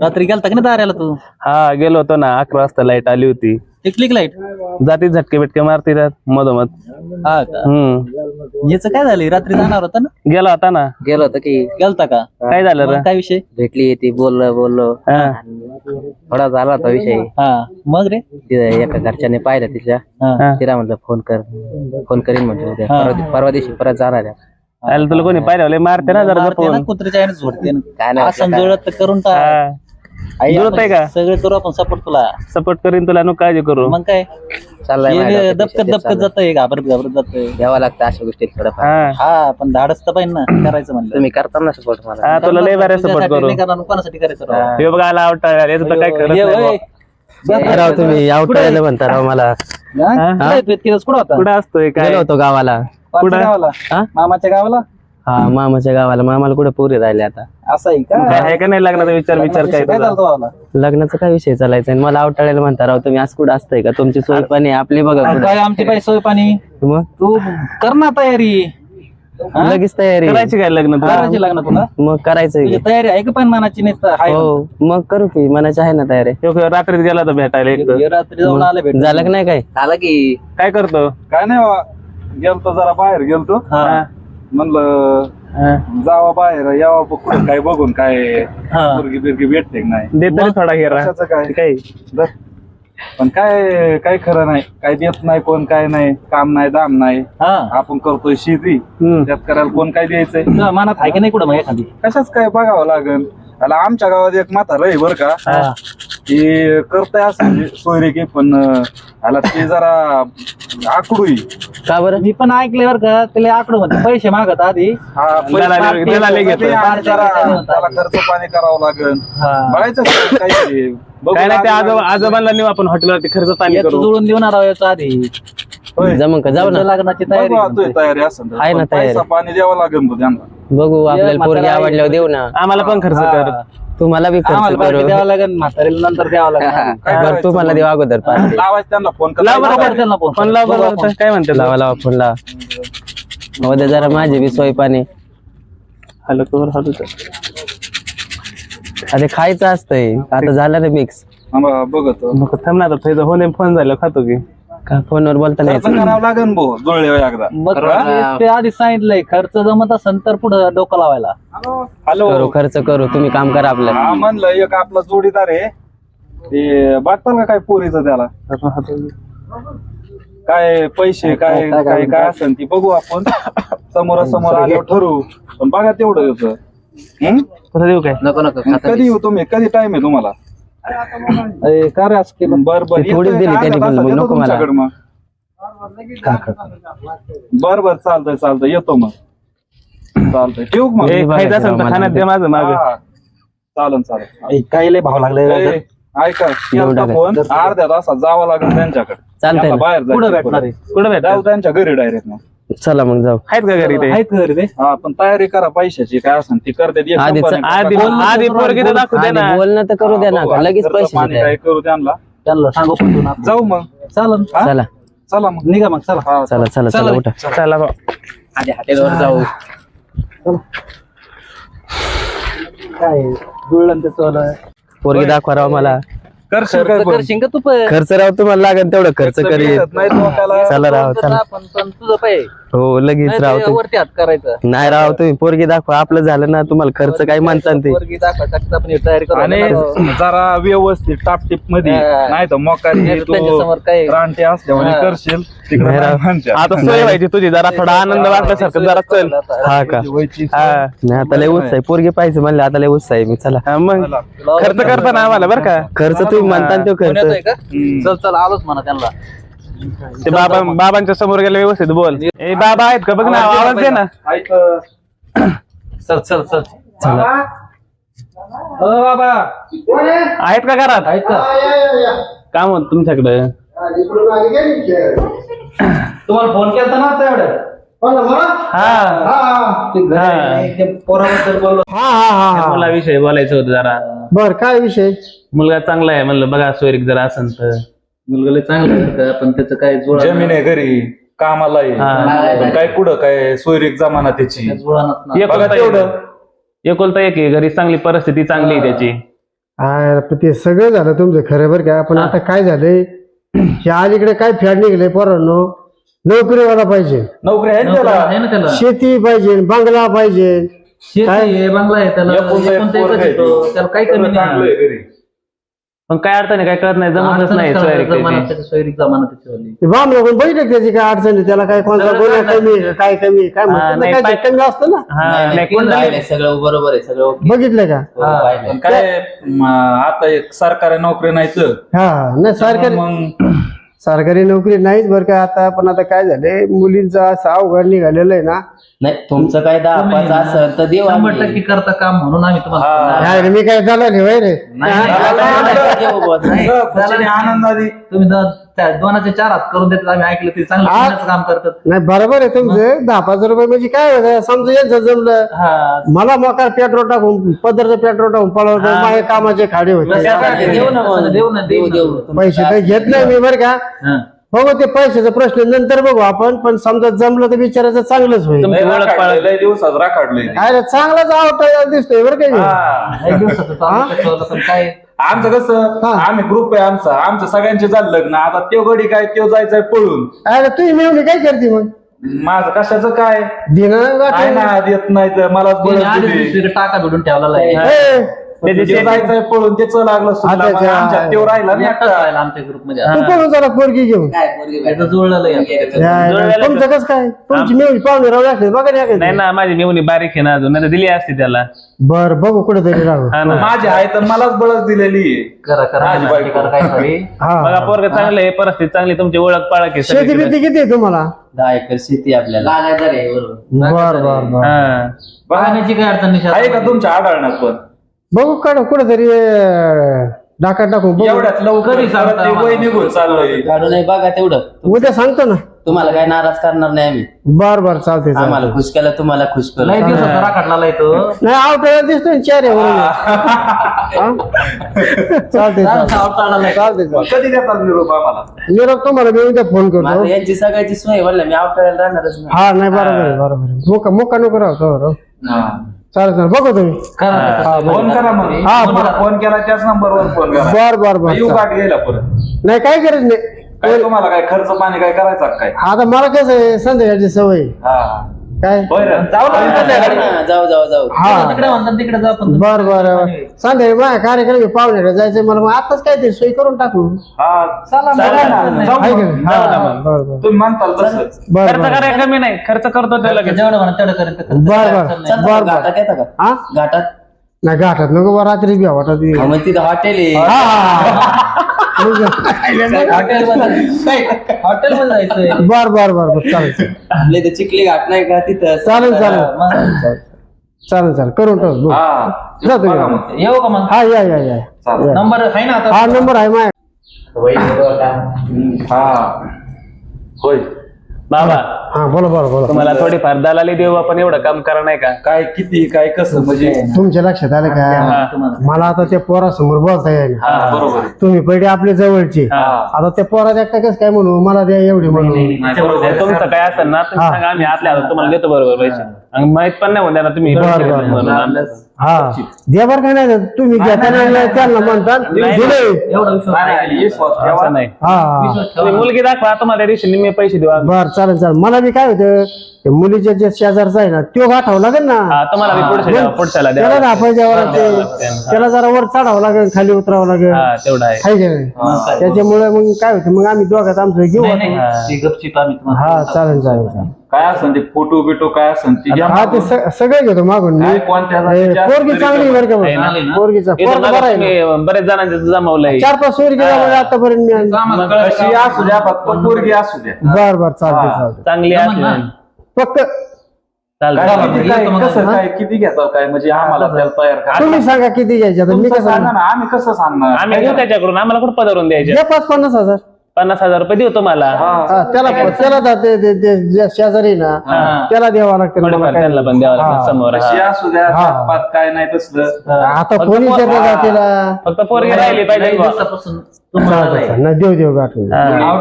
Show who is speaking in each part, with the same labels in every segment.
Speaker 1: रात्री गेलता का नाही दाऱ्याला तू?
Speaker 2: हा गेलो होतो ना अकरा वाजता लाइट आली होती.
Speaker 1: टिकली लाइट
Speaker 2: जाती झटके बिटके मारती त्यात मधोमध.
Speaker 1: हा का?
Speaker 2: हम्म.
Speaker 1: याच काय झालं रात्री जाणार होता ना?
Speaker 2: गेला होता ना.
Speaker 3: गेलो होतो की.
Speaker 1: गेलता का?
Speaker 2: काय झालं रे?
Speaker 1: काय विषय?
Speaker 3: भेटली ती बोललो बोललो.
Speaker 2: हा.
Speaker 3: थोडा झाला होता विषय.
Speaker 1: हा. मग रे?
Speaker 3: तिला एका घरच्याने पाहिलं तिच्या
Speaker 1: हा.
Speaker 2: हा.
Speaker 3: तिला म्हटलं फोन कर. फोन करीन म्हटलं उद्या परवा परवा दिवशी परत जाणार आहे.
Speaker 2: आलं तुला कोणी पाहिलं लय मारते ना जरा
Speaker 1: मारते ना
Speaker 2: जपून
Speaker 1: कुत्र्याच्या आईने झोडते ना.
Speaker 3: काय नाही
Speaker 1: असं जुळत तर करून टाक.
Speaker 2: हा.
Speaker 1: आई,
Speaker 2: जुळत
Speaker 1: आपण
Speaker 2: आहे का?
Speaker 1: सगळे करू आपण सपोर्ट तुला.
Speaker 2: सपोर्ट करीन तुला नको काळजी करू.
Speaker 1: मग काय?
Speaker 3: चाललाय माझ्या
Speaker 1: हे
Speaker 3: डोक्यात
Speaker 1: दबकत
Speaker 3: विषय
Speaker 1: दबकत
Speaker 3: चाललाय.
Speaker 1: जातंय घाबरत घाबरत जातंय.
Speaker 3: घ्यावं लागतं अशा गोष्टी थोडंफार.
Speaker 2: हा
Speaker 1: हा. पण धाडस तर पाहिजे ना करायचं म्हणलं.
Speaker 3: तुम्ही करता ना सपोर्ट मला.
Speaker 2: हा तुला लय बऱ्या सपोर्ट
Speaker 1: तुझ्यासाठी
Speaker 2: करू.
Speaker 1: नाही करणार, कोणासाठी करायचं राव?
Speaker 2: हे. बघा आला आवटा याचं तर काय करत नाही.
Speaker 4: राव तुम्ही आवटायला म्हणता राव मला.
Speaker 1: हा? कुठं कुठं होता?
Speaker 2: कुठं असतोय काय?
Speaker 4: गेलो होतो गावाला.
Speaker 1: कोणत्या गावाला?
Speaker 4: हा?
Speaker 1: मामाच्या गावाला?
Speaker 4: हा मामाच्या गावाला. मामाला कुठे पुरे राहिले आता?
Speaker 1: असं आहे का?
Speaker 2: काय आहे का नाही लग्नाचा विचार विचार काय
Speaker 1: काय
Speaker 2: तुझा?
Speaker 1: झालं तुम्हाला?
Speaker 4: लग्नाचा काय विषय चालायचा? आणि मला आवटाळायला म्हणता राव तुम्ही आज कुठं असताय का? तुमची सोय पाणी आपली बघा कुठं.
Speaker 1: काय आमची पाहिजे सोय पाणी?
Speaker 4: मग?
Speaker 1: तू कर ना तयारी. हा?
Speaker 4: लगेच तयारी.
Speaker 2: करायची काय लग्न तुला?
Speaker 1: करायची लग्न तुला?
Speaker 4: मग करायचंय
Speaker 1: तुझी तयारी आहे का पण मनाची नाही तर आहे
Speaker 4: हो मग करू की. मनाची आहे ना तयारी.
Speaker 2: ह्यो रात्रीत गेला तर भेटायला एक
Speaker 1: हे रात्री जाऊन आले भेट
Speaker 4: झालं का नाही काय?
Speaker 3: झालं की.
Speaker 2: काय करतो?
Speaker 5: काय नाही बा. गेलतो जरा बाहेर गेलतो.
Speaker 1: हा.
Speaker 5: म्हणलं. जावा बाहेर यावा ब- कुठं काय बघून काय
Speaker 1: हा.
Speaker 5: मुलगी बिरगी भेटते का नाही.
Speaker 2: दे तरी थोडा हिरा.
Speaker 5: कशाचं काय?
Speaker 2: काय
Speaker 5: बर. पण काय काय खरं नाही. काय देत नाही कोण काय नाही. काम नाही दाम नाही.
Speaker 1: हा.
Speaker 5: आपण करतोय शेती.
Speaker 2: हम्म.
Speaker 5: त्यात करायला कोण काय द्यायचंय?
Speaker 1: तुझ्या मनात आहे का नाही कुठं मग एखादी?
Speaker 5: कशाच काय बघावं लागल त्याला आमच्या गावात एक म्हातार आहे बर का.
Speaker 1: हा.
Speaker 5: की करताय असं म्हणजे सोयरे की पण अं, त्याला ते जरा आकडू.
Speaker 4: का बरं
Speaker 1: मी पण ऐकले बरं का त्याला आकडं म्हणते पैसे मागत आधी
Speaker 5: हा
Speaker 2: त्याला
Speaker 5: खर्च पाणी करावं लागेल
Speaker 1: हा.
Speaker 5: बघायचं काय
Speaker 2: नाही ते. आजोबा आजोबांना नेऊ आपण हॉटेलवरती खर्च पाणी करू
Speaker 1: जुळून देऊन आहो याचं आधी.
Speaker 4: जमन का जाऊ ना
Speaker 1: लग्नाची तयारी
Speaker 5: तयारी असेल.
Speaker 4: आहे ना
Speaker 5: पण
Speaker 4: तयारी.
Speaker 5: पैसा पाणी द्यावं लागेल त्यांना
Speaker 4: बघू आपल्याला पोरगी आवडल्यावर देऊ ना
Speaker 2: आम्हाला पण खर्च कर.
Speaker 4: तुम्हाला बी खर्च
Speaker 1: आम्हाला बाकी
Speaker 4: करू
Speaker 1: द्यावं लागेल म्हातारीला नंतर द्यावं लागेल.
Speaker 5: काय
Speaker 4: बरं
Speaker 5: करायचं
Speaker 4: तुम्हाला देऊ अगोदर पाच
Speaker 5: लावायचं त्यांना फोन
Speaker 2: लाव बरं
Speaker 1: त्यांना फोन.
Speaker 2: फोन लाव
Speaker 1: बघू
Speaker 2: बरं
Speaker 1: आपण.
Speaker 2: काय म्हणते?
Speaker 4: लावा लावा फोन लावा. उद्या जरा माझी बी सोय पाणी.
Speaker 2: हॅलो तू हॅलो
Speaker 4: अरे खायचं असतंय. आता झालं रे मिक्स
Speaker 5: बघतो.
Speaker 2: नको थांब ना आता फोन झालं खातो की.
Speaker 4: का? फोनवर बोलता नाही
Speaker 5: खर्च करावं लागेल भाऊ जुळले एकदा.
Speaker 1: मग ते- ते आधी सांगितलंय खर्च जमत असेल तर पुढे डोकं लावायला.
Speaker 5: हॅलो?
Speaker 4: करू खर्च करू तुम्ही काम करा आपलं.
Speaker 5: हा म्हणलं एक आपला जोडीदार आहे. ते बघताल का काय पोरीचं त्याला? काय पैसे काय काय काय असेल ती बघू आपण. समोर समोर आल्यावर ठरवू. पण बघा तेवढं होतं हं?
Speaker 2: कसं देऊ काय?
Speaker 3: नको नको
Speaker 5: कधी येऊ तुम्ही? कधी टाइम आहे तुम्हाला?
Speaker 1: का रे असं केलं?
Speaker 5: बर बर.
Speaker 4: ते थोडीच दिली? त्यांनी पण नको मला.
Speaker 5: तुमच्याकडे मग. बर बर चालतंय चालतंय. येतो मग. चालतंय. ठेवू का मग?
Speaker 2: ए,
Speaker 4: बघा
Speaker 2: खायचं
Speaker 4: तेव्हा
Speaker 2: असेल तर
Speaker 4: मला
Speaker 2: खाण्यात दे माझं माग.
Speaker 5: हा. चालन चालेल
Speaker 1: ए, काय लय भाव लागले
Speaker 5: ए, ऐका केलता. फोन. अर्ध्या तासात जावं लागेल त्यांच्याकडे.
Speaker 4: चालतंय ना.
Speaker 5: बाहेर
Speaker 1: कुठं
Speaker 5: जायचं
Speaker 1: भेटणार आहे?
Speaker 2: कुठं भेट
Speaker 5: जाऊ त्यांच्या घरी डायरेक्ट मग.
Speaker 4: चला मग जाऊ.
Speaker 2: आहेत का घरी ते?
Speaker 1: आहेत घरी ते?
Speaker 5: हा पण तयारी करा पैशाची काय असेल ती करते
Speaker 2: आधी
Speaker 5: टक्का.
Speaker 2: आधी पोरगी तर दाखवू दे ना.
Speaker 4: आधी बोलणं तर करू द्या ना लगेच पैसे
Speaker 5: पाणी
Speaker 4: देताय.
Speaker 5: काय करू त्यांना
Speaker 1: त्यांना सांगू पण ना
Speaker 5: जाऊ मग.
Speaker 1: चालन.
Speaker 4: चला.
Speaker 5: चला मग.
Speaker 1: निघा मग चला.
Speaker 5: हा
Speaker 4: चला. चला चला उठा.
Speaker 2: चला भाऊ.
Speaker 3: आधी हॉटेलवर जाऊ.
Speaker 1: काय जुळलं ते चालू.
Speaker 4: पोरगी दाखवा राव मला.
Speaker 5: करशील काय पण?
Speaker 1: करशील का तू पण?
Speaker 4: खर्च राव तुम्हाला लागेल तेवढं खर्च
Speaker 5: खर्च
Speaker 4: करीत.
Speaker 5: भेटत नाही डोक्याला.
Speaker 4: चला राव
Speaker 1: तर
Speaker 4: चला.
Speaker 1: आपण पण तुझं पाय
Speaker 4: हो लगेच राव
Speaker 1: नाही ते
Speaker 4: तुम्ही
Speaker 1: वरती हात करायचं.
Speaker 4: नाही राव तुम्ही पोरगी दाखवा आपलं झालं ना तुम्हाला खर्च काय म्हणता ते
Speaker 1: पोरगी दाखवा टाकता आपण हे तयारी करू
Speaker 5: आणि जरा व्यवस्थित टापटीपमध्ये.
Speaker 1: हा.
Speaker 5: नाही तर मोकारी
Speaker 1: नाही तर
Speaker 5: तू
Speaker 1: त्यांच्यासमोर काय
Speaker 5: रानटे असल्यामुळे
Speaker 1: हा.
Speaker 5: करशील.
Speaker 2: आता सोय व्हायची तुझी जरा थोडा आनंद वाटल्यासारखं जरा चल.
Speaker 4: हा का?
Speaker 2: हा.
Speaker 4: नाही आता लय उत्साह पोरगी पाहिजे म्हणलं आता लय उत्साह आहे मी. चला.
Speaker 2: मग. खर्च करताना आम्हाला बरं का?
Speaker 4: खर्च तुम्ही म्हणता ना तो खर्च.
Speaker 1: चल चल आलोच म्हणा त्यांना.
Speaker 2: ते बाबा बाबांच्या समोर गेले व्यवस्थित बोल. ए बाबा आहेत का? बघ ना आवाज दे ना
Speaker 1: चल चल चल.
Speaker 4: चला.
Speaker 1: हो बाबा.
Speaker 2: आहेत का घरात?
Speaker 1: आहेत का
Speaker 2: काम होत तुमच्याकडे?
Speaker 1: तुम्हाला फोन केला ना आता एवढ्यात?
Speaker 2: हा.
Speaker 1: ते घरी आहे, ते पोराबद्दल बोललो.
Speaker 2: मला विषय बोलायचं होतं जरा.
Speaker 6: बर काय विषय?
Speaker 2: मुलगा चांगला आहे म्हणलं बघा सोयरीक जरा असेल तर.
Speaker 1: मुलगा लय चांगलं पण त्याचं काय जुळा
Speaker 5: जमीन आहे घरी कामाला आहे.
Speaker 2: हा.
Speaker 5: पण काय कुठं काय सोयरीक जमाना त्याची? बघा
Speaker 2: एकुलता
Speaker 5: तेवढं
Speaker 2: एक. एकुलता एक आहे घरी चांगली परिस्थिती चांगली आहे त्याची.
Speaker 6: पण ते सगळं झालं तुमचं खरं बरं का? पण आता काय झालंय? हे अलीकडे काय फॅड निघले पोरांनो? नोकरीवाला पाहिजे.
Speaker 5: नोकरी आहे ना
Speaker 1: नोकरी
Speaker 5: त्याला
Speaker 1: आहे ना त्याला?
Speaker 6: शेती पाहिजे बंगला पाहिजे.
Speaker 1: शेती आहे बंगला आहे त्याला.
Speaker 5: एक
Speaker 1: एकुलता एकच
Speaker 5: पोरगं आहे
Speaker 1: येतो.
Speaker 5: ते.
Speaker 1: त्याला काही कमी
Speaker 5: चांगलं
Speaker 1: नाही.
Speaker 5: आहे घरी.
Speaker 2: पण काय अर्थ नाही काय कळत नाही? जमतच नाही सोयरीक त्याची.
Speaker 6: ते बाम बघितलं का त्याची काय अडचण आहे? त्याला काय कोणता
Speaker 1: सगळं
Speaker 6: कमी आहे, काय कमी आहे, काय म्हणतात
Speaker 2: नाही,
Speaker 6: काय
Speaker 2: पाय-
Speaker 6: कमी असतं ना?
Speaker 2: हा
Speaker 3: नाही,
Speaker 2: कुंडली
Speaker 3: सगळं बरोबर आहे सगळं ओके.
Speaker 6: बघितलं का?
Speaker 3: हो. पाहिलंय.
Speaker 5: पण काय म, आता एक सरकारी नोकरी नाही तर
Speaker 6: हा नाही सरकारी
Speaker 5: मग
Speaker 6: सरकारी नोकरी नाहीच बरं का आता पण आता काय झालंय मुलींचं असं अवघड निघालेलं आहे ना
Speaker 3: नाही तुमचं काय दहा पाच असेल तर देऊ
Speaker 1: शंभर
Speaker 3: आम्ही.
Speaker 1: टक्के करता काम म्हणून आम्ही तुम्हाला
Speaker 5: हा.
Speaker 6: काय रे, मी काय झालं नाही होय रे
Speaker 1: नाही,
Speaker 6: हा?
Speaker 1: नाही, तुम्ही द- त्या दोनाचे चार हात करून देतात आम्ही ऐकलं ते चांगलं
Speaker 6: हा.
Speaker 1: पुण्याचं काम करतात.
Speaker 6: नाही बरोबर आहे तुमचं. दहा पाच रुपये म्हणजे काय होतं? समजा यांचं जमलं.
Speaker 1: हा.
Speaker 6: मला मोकार पेट्रोल टाकून पदरचं पेट्रोल टाकून पळवतो
Speaker 1: हा.
Speaker 6: माझे कामाचे खाडे होते.
Speaker 1: देऊ ना मग, देऊ ना
Speaker 3: देऊ
Speaker 1: देऊ
Speaker 3: देऊ.
Speaker 1: ना.
Speaker 6: पैसे तर घेत नाही मी बरं का.
Speaker 1: हा.
Speaker 6: बघू ते पैशाचा प्रश्न नंतर बघू आपण पण समजा जमलं तर बिचाराचं चांगलंच होईल.
Speaker 2: तुमची
Speaker 5: लय
Speaker 2: ओळख
Speaker 5: राखाडलंय,
Speaker 2: पाळत
Speaker 5: लय दिवसात राखाडलंय ते.
Speaker 6: अरे चांगलाच आवडता दिसतोय बरं का
Speaker 5: हा.
Speaker 1: लय दिवसाचं चालू त्याच्यावालं पण काय?
Speaker 5: आमचं कसं
Speaker 6: हा.
Speaker 5: आम्ही ग्रुप आहे आमचा. आमचं सगळ्यांचे झालं लग्न. आता त्यो गडी काय त्यो जायचंय पळून.
Speaker 6: अरे तुम्ही मिळवली काय करते मग?
Speaker 5: माझं कशाचं काय?
Speaker 6: दिना
Speaker 5: काय ना देत नाही तर मलाच
Speaker 1: तिने
Speaker 5: बळच
Speaker 1: आधीच
Speaker 5: दिली.
Speaker 1: दुसरीकडे टाका भिडून ठेवलेला आहे.
Speaker 2: त्याची
Speaker 5: त्यो जायचंय पळून त्याच लागलं सुटलं.
Speaker 6: आता
Speaker 5: मग
Speaker 6: त्या-
Speaker 5: आमच्यात त्यो राहिला नाही
Speaker 1: एकटाच राहिला आमच्या ग्रुपमध्ये
Speaker 6: तू पण जरा पोरगी घेऊन?
Speaker 3: काय पोरगी
Speaker 1: त्याचं
Speaker 6: तुमचं कसं काय? तुमची मिळवली पाहुणे राहू लागले बघा नाही
Speaker 2: नाही ना माझी मेवणी बारीक आहे ना अजून नाही तर दिली असती त्याला.
Speaker 6: बर बघू कुठेतरी राहू.
Speaker 2: हा ना.
Speaker 5: माझी आहे तर मलाच बळच दिलेली. आहे.
Speaker 1: करा करा
Speaker 5: माझी
Speaker 1: मेहनत
Speaker 5: बायको.
Speaker 1: करा काहीतरी
Speaker 2: बघा
Speaker 6: हा.
Speaker 2: पोरग चांगलं आहे परिस्थिती चांगली आहे, तुमची ओळख पाळक आहे
Speaker 6: शेती
Speaker 2: सगळीकडे.
Speaker 6: बिती किती आहे तुम्हाला?
Speaker 3: दहा एकर शेती आपल्याला. लागायचं रे बरोबर
Speaker 6: बर बर बर.
Speaker 2: हा.
Speaker 1: पाहण्याची काय अडचण नाही
Speaker 5: आहे का. तुमच्या आढळण्यात पण?
Speaker 6: बघू काढ कुठेतरी डाका टाकून बघू.
Speaker 5: एवढ्यात लवकर
Speaker 1: कधी सांगता
Speaker 5: परत ते वय
Speaker 1: आम्हाला?
Speaker 5: निघून चाललंय.
Speaker 3: काढू नाही बघा तेवढं.
Speaker 6: उद्या सांगतो ना.
Speaker 3: तुम्हाला काय नाराज करणार नाही आम्ही.
Speaker 6: बर बर चालते
Speaker 3: आम्हाला खुश केलं तुम्हाला खुश केलं
Speaker 1: राखाडला
Speaker 6: नाही आवटायला दिसतोय ना हा? चालते चालते
Speaker 5: कधी देतात निरोप आम्हाला?
Speaker 6: निरोप तुम्हाला मी उद्या फोन करतो.
Speaker 3: यांची सगळ्याची सोय म्हणलं मी आवटायला राहणारच नाही.
Speaker 6: हा नाही बरोबर आहे बरोबर आहे. मुका मुका नको राहतो चालेल चालेल. बघू तुम्ही.
Speaker 1: करा.
Speaker 5: फोन करा मग.
Speaker 6: हा,
Speaker 5: फोन- फोन केला त्याच नंबरवर फोन करा.
Speaker 6: बर बर बर.
Speaker 5: येऊ. गाठ घ्यायला परत?
Speaker 6: नाही काय गरज नाही.
Speaker 5: काय तुम्हाला काय खर्च पाणी काय करायचा का काय?
Speaker 6: आता मला कसं आहे संध्याकाळची सवय.
Speaker 5: हा.
Speaker 6: काय?
Speaker 5: बरं जाऊ ना. संध्याकाळी.
Speaker 3: हा, जाऊ जाऊ जाऊ
Speaker 6: हा.
Speaker 1: तिकडे म्हणतात तिकडे जा पण
Speaker 6: बर बर. माझ्या कार्यक्रम आहे, पाहुण्याकडे जायचंय मला. मग आताच काय ते सोय करून टाकू.
Speaker 5: हा. चला मग.
Speaker 1: चला
Speaker 5: ना,
Speaker 1: ना.
Speaker 5: जाऊ
Speaker 6: आहे का
Speaker 5: मग.
Speaker 6: नाही?
Speaker 2: जाऊ ना मग.
Speaker 6: बर बर.
Speaker 5: तुम्ही म्हणताल तसंच
Speaker 6: बर
Speaker 2: खर्च
Speaker 6: बर.
Speaker 2: करायला कमी नाही. खर्च करतो ते लगेच.
Speaker 1: जेवढं म्हणा तेवढं करेल ते खर्च
Speaker 6: बर,
Speaker 1: काय
Speaker 6: बर.
Speaker 1: अडचण नाही.
Speaker 3: चल
Speaker 6: बर, बर.
Speaker 3: घाटात येतं का?
Speaker 6: हा?
Speaker 3: घाटात.
Speaker 6: नाही गाठात नको बा रात्री बी वाटत
Speaker 3: हा, मग तिथं हॉटेल आहे.
Speaker 1: जायचंय.
Speaker 6: बर बर बर बर चालेल चालेल.
Speaker 3: आपल्या इथं चिखली घाट नाही का तिथं?
Speaker 6: चालेल चालेल.
Speaker 1: मग
Speaker 6: चालेल चालेल. करून ठेव.
Speaker 5: हा
Speaker 6: जा तुम्ही.
Speaker 5: बघा मग.
Speaker 1: येऊ का मग?
Speaker 6: हा या या या.
Speaker 5: चालेल.
Speaker 1: नंबर आहे ना
Speaker 6: हा
Speaker 1: आता
Speaker 6: नंबर आहे माझ्या
Speaker 5: हा. होय.
Speaker 2: बाबा
Speaker 6: हा बोला बोला बोला.
Speaker 2: तुम्हाला थोडीफार दलाली देऊ आपण एवढं काम करा नाही का?
Speaker 5: काय किती काय कसं म्हणजे?
Speaker 6: तुमच्या लक्षात आलं का?
Speaker 1: तुम्हाला.
Speaker 6: मला आता त्या पोरासमोर बोलता येईल
Speaker 5: हा बरोबर आहे.
Speaker 6: तुम्ही पहिले आपले जवळचे.
Speaker 5: हा.
Speaker 6: आता त्या पोरात एकटा कसं काय म्हणू? मला द्या एवढी म्हणून.
Speaker 5: नाही, बरोबर आहे.
Speaker 2: तुमचं काय असेल ना तुम्ही
Speaker 6: हा.
Speaker 2: सांगा आम्ही आतल्या हातात तुम्हाला देतो बरोबर पैसे. आणि माहीत पण नाही होणार तुम्ही.
Speaker 6: बरं, बरं,
Speaker 2: म्हणून.
Speaker 6: हा. द्या बरं का नाही तुम्ही घेताना त्यांना म्हणतात दिले.
Speaker 1: एवढा विश्वास
Speaker 5: नाही,
Speaker 6: हा.
Speaker 2: तुम्ही. मुलगी दाखवा तुम्हाला निम्मे पैसे देऊ.
Speaker 6: बर चालेल चालेल. मला बी काय होतं ते मुलीच्या जे शेजारचा आहे ना तो गाठावं लागेल ना.
Speaker 2: हा तुम्हाला बी पुढच्या द्यावं, पुढच्याला द्यावं
Speaker 6: त्याला द्यावं लागते
Speaker 2: लागतं.
Speaker 6: त्याला जरा वर चढावं लागेल खाली उतरावं लागेल.
Speaker 2: हा तेवढं आहे.
Speaker 6: हाय का नाही. त्याच्यामुळे मग काय होतं मग आम्ही दोघात आमचं घेऊ
Speaker 1: नाही,
Speaker 6: आता.
Speaker 1: नाही, ते गपचीप आम्ही तुम्हाला
Speaker 6: हा चालेल चालेल चालेल.
Speaker 5: काय असेल ते फोटो बिटो काय असेल ते घ्या
Speaker 6: हा ते स- सगळं घेतो मागून मी
Speaker 5: काय कोणत्या
Speaker 6: ए,
Speaker 5: जातीचे
Speaker 6: पोरगी चांगली
Speaker 5: तरी
Speaker 6: बरं का
Speaker 2: आहे ना?
Speaker 6: बरं? पोरगीचा
Speaker 2: इथं
Speaker 6: पोरगा
Speaker 2: बघा
Speaker 6: बरा आहे ना?
Speaker 2: तुम्ही बरेच जणांचं जमावलंय
Speaker 6: चार पाच पोरगी जवळ आतापर्यंत मी आणली.
Speaker 5: कशी
Speaker 1: का?
Speaker 5: असू द्या फक्त पोरगी असू द्या
Speaker 6: बर बर चालते
Speaker 5: हा.
Speaker 6: चालते
Speaker 2: चांगली
Speaker 1: जमलं
Speaker 2: असली?
Speaker 6: फक्त
Speaker 5: काय
Speaker 2: चालतं
Speaker 5: किती काय कसं. काय किती घेतात काय म्हणजे आम्हाला त्याला तयार करा
Speaker 6: तुम्ही सांगा किती घ्यायचे आता मी
Speaker 5: तुमचं
Speaker 6: कसं
Speaker 5: सांगा ना आम्ही कसं सांगणार
Speaker 2: आम्ही घेऊ त्याच्याकडून आम्हाला कुठं पदारून द्यायचे
Speaker 6: द्या पाच पन्नास हजार
Speaker 2: पन्नास हजार रुपये देऊ तुम्हाला
Speaker 5: हा.
Speaker 6: त्याला त्याला दा- ते- ते- ते जे शेजारी ना
Speaker 1: हा.
Speaker 6: त्याला द्यावं लागतं
Speaker 2: थोडेफार. त्यांना पण द्यावं. लागतं समोर
Speaker 5: कशी. असू द्या
Speaker 6: हा.
Speaker 5: जातपात काय नाही तसलं
Speaker 6: आता
Speaker 2: फक्त
Speaker 6: कोणी
Speaker 2: पोर-
Speaker 6: विचारलं
Speaker 5: हा.
Speaker 6: जातीला
Speaker 2: फक्त पोरगी राहिली पाहिजे
Speaker 1: लई
Speaker 2: बुवा.
Speaker 1: दिवसापासून
Speaker 6: चालतं चालतं. नाही. देऊ देऊ
Speaker 1: नाव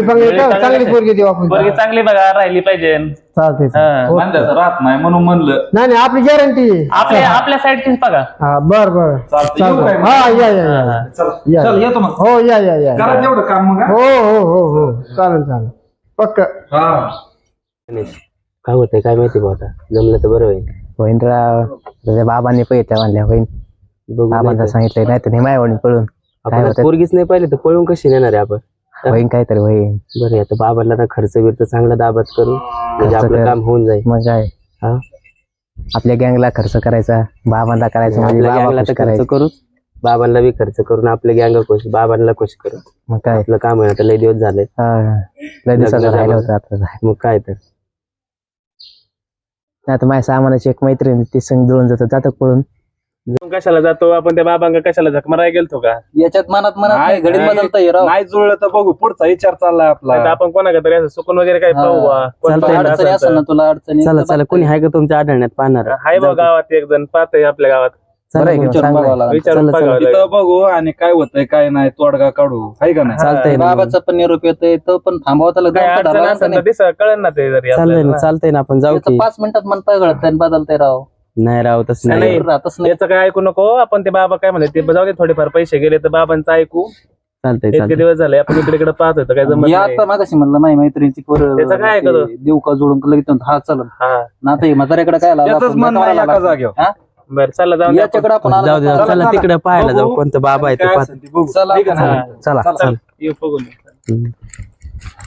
Speaker 6: चांगली चांगली पोरगी देऊ आपण.
Speaker 2: पोरगी चांगली बघा राहिली पाहिजे.
Speaker 6: चालते
Speaker 2: हा.
Speaker 5: राहत नाही म्हणून म्हणलं.
Speaker 6: नाही नाही आपली गॅरंटी
Speaker 2: आपल्या आपल्या साईडचीच बघा.
Speaker 6: हा बर बर.
Speaker 5: चालतं येऊ काय
Speaker 6: चालतं हा या या या.
Speaker 5: चल
Speaker 6: या.
Speaker 5: चल येतो मग.
Speaker 6: हो या या या.
Speaker 5: करा तेवढं काम मग हा?
Speaker 6: हो हो हो हो. चालेल चालेल. पक्क.
Speaker 5: हा.
Speaker 3: काय होतंय काय माहिती बा आता? जमलं तर बरं होईल.
Speaker 4: होईन राव तुझ्या बाबांनी पहिल्या म्हणल्या होईन.
Speaker 3: बघू
Speaker 4: बाबांना सांगितलंय नाही तर नाही वडील पळून.
Speaker 3: आपण
Speaker 4: होतं?
Speaker 3: पोरगीच नाही पाहिलं तर पळून कशी नेणार आहे आपण?
Speaker 4: होईन काहीतरी होईन.
Speaker 3: बरं आता बाबाला ना खर्च बिर्च चांगला दाबात करू. म्हणजे
Speaker 4: खर्च
Speaker 3: आपलं
Speaker 4: कर.
Speaker 3: काम होऊन जाईल.
Speaker 4: मग काय
Speaker 3: हा?
Speaker 4: आपल्या गँगला खर्च करायचा बाबांना करायचं म्हणजे
Speaker 3: आपल्या
Speaker 4: बाबा
Speaker 3: गँगला
Speaker 4: खुश
Speaker 3: तर खर्च
Speaker 4: करायचे.
Speaker 3: करू बाबांना बी खर्च करून आपल्या गँग खुश बाबांना खुश करू.
Speaker 4: मग काय?
Speaker 3: आपलं काम आहे आता लय दिवस झाले.
Speaker 4: हा. लय दिवसाचं
Speaker 3: लग्न
Speaker 4: राहिलं
Speaker 3: झालं.
Speaker 4: होतं आता
Speaker 3: मग काय तर.
Speaker 4: नाही तर माझ्या सामानाची एक मैत्रीण ती संग जुळून जातो जातं पळून.
Speaker 2: कशाला जातो आपण त्या बाबांका कशाला झक मारायला गेलतो का
Speaker 1: याच्यात मनात मनात
Speaker 5: नाही,
Speaker 1: नाही घडीत
Speaker 5: नाही.
Speaker 1: बदलता राव
Speaker 5: नाही जुळलं तर बघू पुढचा विचार चाललाय
Speaker 2: तर
Speaker 5: आपला
Speaker 2: आपण कोणाकडे तरी असं सुकून वगैरे काही
Speaker 1: हा.
Speaker 2: पाहू बा. कोण
Speaker 4: चालतंय.
Speaker 2: पाहणार
Speaker 1: अडचणी
Speaker 2: असेल
Speaker 1: असेल
Speaker 2: तर.
Speaker 1: ना तुला अडचणी
Speaker 3: चला चला कोणी आहे का तुमच्या आढळण्यात पाहणार
Speaker 2: हाय बा गावात एक जण पाहतय आपल्या गावात
Speaker 4: बरं आहे की मग
Speaker 1: विचारून
Speaker 4: चांगलं
Speaker 1: बघावं
Speaker 4: आहे.
Speaker 1: लागेल.
Speaker 2: विचारून
Speaker 3: चला, चला.
Speaker 2: बघावं लागेल.
Speaker 5: तिथं बघू आणि काय होतंय काय नाही तोडगा काढू आहे का नाही
Speaker 3: चालतंय ना.
Speaker 1: बाबाचा पण निरोप येतोय तो पण थांबवा त्याला
Speaker 2: काय अडचण असेल तर. दिसा कळेल ना ते जरी
Speaker 3: चालतंय
Speaker 2: आपल्याला.
Speaker 3: ना चालतंय ना आपण जाऊ की
Speaker 1: पाच मिनिटात मन पगळत बदलतंय राव
Speaker 3: नाही राव तसं
Speaker 2: नाही,
Speaker 3: नाही
Speaker 2: नाही.
Speaker 1: राहतच नाही
Speaker 2: याचं काय ऐकू नको आपण ते बाबा काय म्हणले ते जाऊ दे थोडेफार पैसे गेले तर बाबांचं ऐकू
Speaker 3: चालतंय
Speaker 2: इतके
Speaker 3: चालतंय
Speaker 2: दिवस झाले आपण इकडे इकडे पाहत होतो काय जमत नाही.
Speaker 1: आता मागाशी म्हणलं माझी मैत्रिणीची पोरं
Speaker 2: त्याचं काय
Speaker 1: ते
Speaker 2: करू?
Speaker 1: देऊ का जोडून लगेच म्हणतो, हा चल
Speaker 2: हा
Speaker 1: ना आता हे म्हाताऱ्याकडे काय आपण
Speaker 5: मन नाही एका. जागेवर.
Speaker 1: हा?
Speaker 2: बरं चला जाऊ दे आपण.
Speaker 1: याच्याकडे आपण आलो
Speaker 3: जाऊ दे चला
Speaker 5: चला.
Speaker 3: तिकडे पाहायला जाऊ
Speaker 5: बघू.
Speaker 3: कोणतं बाबा आहे ते
Speaker 5: काय
Speaker 3: पाहत
Speaker 5: असेल ते बघू
Speaker 1: चला,
Speaker 5: आहे नाही?
Speaker 1: चला.
Speaker 3: चला
Speaker 1: चला.
Speaker 2: चल, येऊ बघून
Speaker 3: हम्म.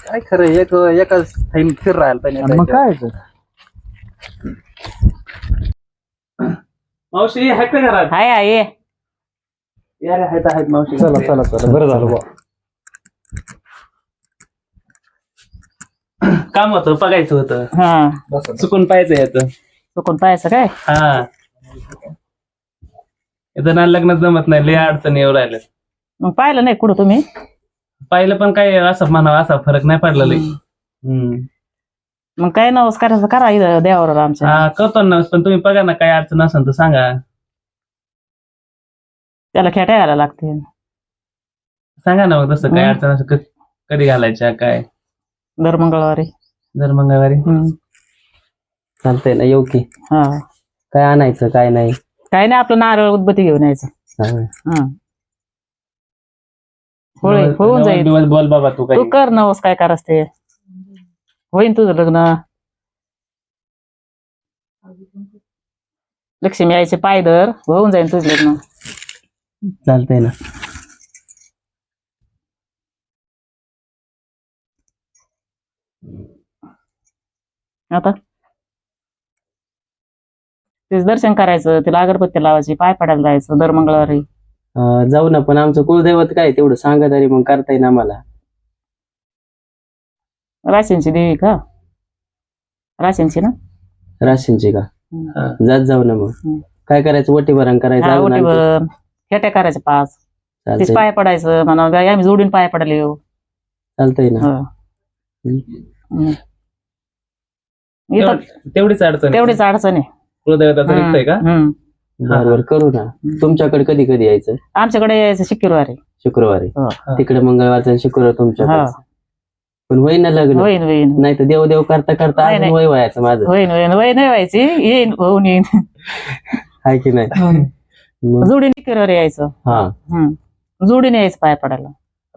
Speaker 1: काय खरं एक एकाच टाइम फिर राहायला पाहिजे
Speaker 6: मग काय
Speaker 2: मावशी आहेत का घरात?
Speaker 7: हाय हाय. ये.
Speaker 2: या रे, आहेत आहेत मावशी.
Speaker 6: चला चला चला. बरं झालं बुवा.
Speaker 2: काम होतं बघायचं होतं.
Speaker 7: हा.
Speaker 2: चुकून पाहायचं याचं.
Speaker 7: चुकून पाहायचं काय?
Speaker 2: हा. इथं ना लग्न जमत नाही लय अडचणी येऊ राहिल्या
Speaker 7: मग पाहिलं नाही कुठं तुम्ही?
Speaker 2: पाहिलं पण काय असं म्हणावं असा फरक नाही पडला लय. हम्म.
Speaker 7: मग काय नवस करायचं करा इथं देवावर आमच्या
Speaker 2: हा करतो ना पण तुम्ही बघा ना काय अडचण असेल तर सांगा.
Speaker 7: त्याला खेट्या घालायला लागते
Speaker 2: सांगा ना मग तसं काय. अडचण असेल क- कधी घालायच्या काय?
Speaker 7: दर मंगळवारी.
Speaker 2: दर मंगळवारी?
Speaker 7: हम्म.
Speaker 3: चालतंय ना येऊ की.
Speaker 7: हा.
Speaker 3: काय आणायचं काय नाही.
Speaker 7: काय नाही आपलं नारळ उदबत्ती घेऊन यायचं.
Speaker 3: हा.
Speaker 7: हा. होय होऊन
Speaker 2: नऊ
Speaker 7: जाईल.
Speaker 2: दिवस बोल बाबा तू
Speaker 7: तू
Speaker 2: काही.
Speaker 7: कर नवस काय करायचं ते. होईन तुझं लग्न. लक्ष्मी यायचे पाय धर होऊन जाईल तुझं लग्न.
Speaker 3: चालतंय ना.
Speaker 7: आता? तेच दर्शन करायचं तिला अगरबत्ती लावायची पाय पडायला जायचं दर मंगळवारी.
Speaker 3: अं, जाऊ ना पण आमचं कुलदैवत काय तेवढं सांगा तरी मग करता येईल आम्हाला.
Speaker 7: राशींची देवी का? राशींची ना?
Speaker 3: राशींची का?
Speaker 2: हा.
Speaker 3: जात जाऊ ना मग.
Speaker 7: हम्म.
Speaker 3: काय करायचं? वटी भरण करायचं
Speaker 7: हा
Speaker 3: अजून आणखी?
Speaker 7: ओटीवर खेट्या करायच्या पाच. तीच
Speaker 3: चालतंय
Speaker 7: पाय पडायचं म्हणा बाई, आम्ही जोडून पाय पडायला येऊ
Speaker 3: चालतंय ना.
Speaker 7: हो.
Speaker 3: हम्म.
Speaker 7: हम्म. इथं
Speaker 2: तेवढ- तेवढीच अडचण आहे.
Speaker 7: तेवढीच अडचण आहे.
Speaker 2: कुलदैवताचं निघतंय का?
Speaker 7: हम्म.
Speaker 3: बरोबर करू ना. तुमच्याकडे कधी कधी यायचं?
Speaker 7: आमच्याकडे यायचं शुक्रवारी.
Speaker 3: शुक्रवारी.
Speaker 7: हो.
Speaker 3: तिकडे मंगळवारचं आणि शुक्रवार तुमच्याकडे
Speaker 7: हा
Speaker 3: पण होईन ना लग्न.
Speaker 7: होईन होईन
Speaker 3: नाही तर देव देव करता करता अजून
Speaker 7: नाही.
Speaker 3: वय व्हायचं माझं.
Speaker 7: होईन होईन वय नाही व्हायची. येईन होऊन येईन.
Speaker 3: आहे की नाही? मग?
Speaker 7: जोडीने शुक्रवारी यायचं.
Speaker 3: हा.
Speaker 7: हम्म. जोडीने यायचं पाय पडायला.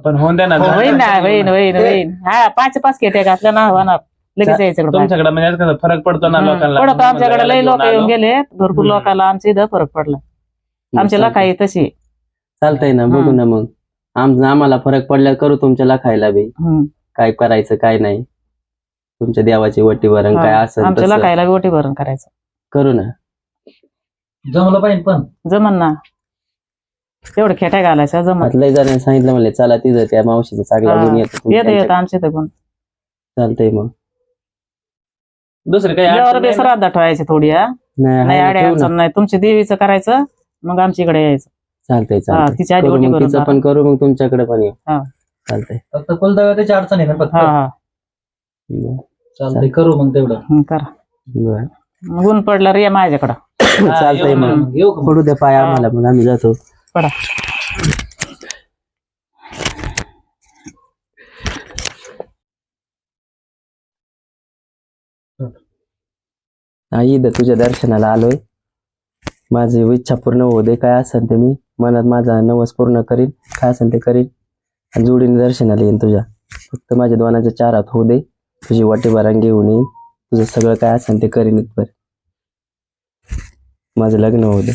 Speaker 2: पण होऊन द्या ना
Speaker 7: होईन ना होईन होईन होईन. हा पाच पाच खेट्या घातल्या ना होणार. लगेच यायचं इकडं पाय.
Speaker 2: तुमच्याकडे म्हणजे कसं फरक पडतो ना
Speaker 7: हम्म.
Speaker 2: लोकांना?
Speaker 7: पडतो आमच्याकडे. लय लोक येऊन. गेले भरपूर
Speaker 2: हम्म.
Speaker 7: लोकांना आमच्या इथं फरक पडला. आमच्या. लखाई तशी.
Speaker 3: चालतंय ना बघू. ना मग. आम आम्हाला फरक पडल्यावर करू तुमच्या लखायला बी.
Speaker 7: हम्म.
Speaker 3: काय करायचं काय नाही. तुमच्या देवाची वटी भरण काय. असेल
Speaker 7: आमच्या
Speaker 3: तसं.
Speaker 7: लखायला ओटी भरण करायचं.
Speaker 3: करू ना.
Speaker 1: जमलं पाहिजे पण.
Speaker 7: जमन ना. तेवढं खेट्या घालायच्या जमन.
Speaker 3: आता लय जणांनी सांगितलं म्हणले चला तिथं त्या मावशीचं चांगला
Speaker 7: हा.
Speaker 3: घेऊन येतो
Speaker 7: येत आमच्या इथं पण.
Speaker 3: चालतंय मग.
Speaker 2: दुसरी काही
Speaker 7: देवावर
Speaker 2: अडचण
Speaker 7: बी
Speaker 2: नाही ना?
Speaker 7: श्राद्ध ठेवायची थोडी हा.
Speaker 3: नाही
Speaker 7: नाही
Speaker 3: आहे
Speaker 7: आड्या
Speaker 3: ना, ठेवू ना.
Speaker 7: अडचण नाही. तुमच्या देवीचं करायचं मग आमच्या इकडे यायचं.
Speaker 3: चालतंय
Speaker 7: हा
Speaker 3: चालतंय.
Speaker 7: तिची आधी
Speaker 3: करू
Speaker 7: ओटी
Speaker 3: मग
Speaker 7: भरून
Speaker 3: तिचं
Speaker 7: मारा.
Speaker 3: पण करू मग तुमच्याकडे पण येऊ
Speaker 7: हा.
Speaker 3: चालतंय.
Speaker 1: फक्त कुलदैवताची अडचण आहे ना फक्त? चालतंय करू मग तेवढं.
Speaker 7: करा. ऊन पडलं रे माझ्याकडं.
Speaker 3: चालतंय मग.
Speaker 1: येऊ
Speaker 3: पडू दे पाय आम्हाला मग आम्ही जातो.
Speaker 7: पडा.
Speaker 3: आई तुझ्या दर्शनाला आलोय. माझी इच्छा पूर्ण होऊ दे. काय असेल ते मी मनात माझा नवस पूर्ण करीन. काय असेल ते करीन. जोडीने दर्शनाला येईन तुझ्या फक्त माझ्या दोनाच्या चार हात होऊ दे. तुझी वाटेबारांग घेऊन येईन तुझं सगळं काय असेल ते करीन इथपर माझं लग्न होऊ दे.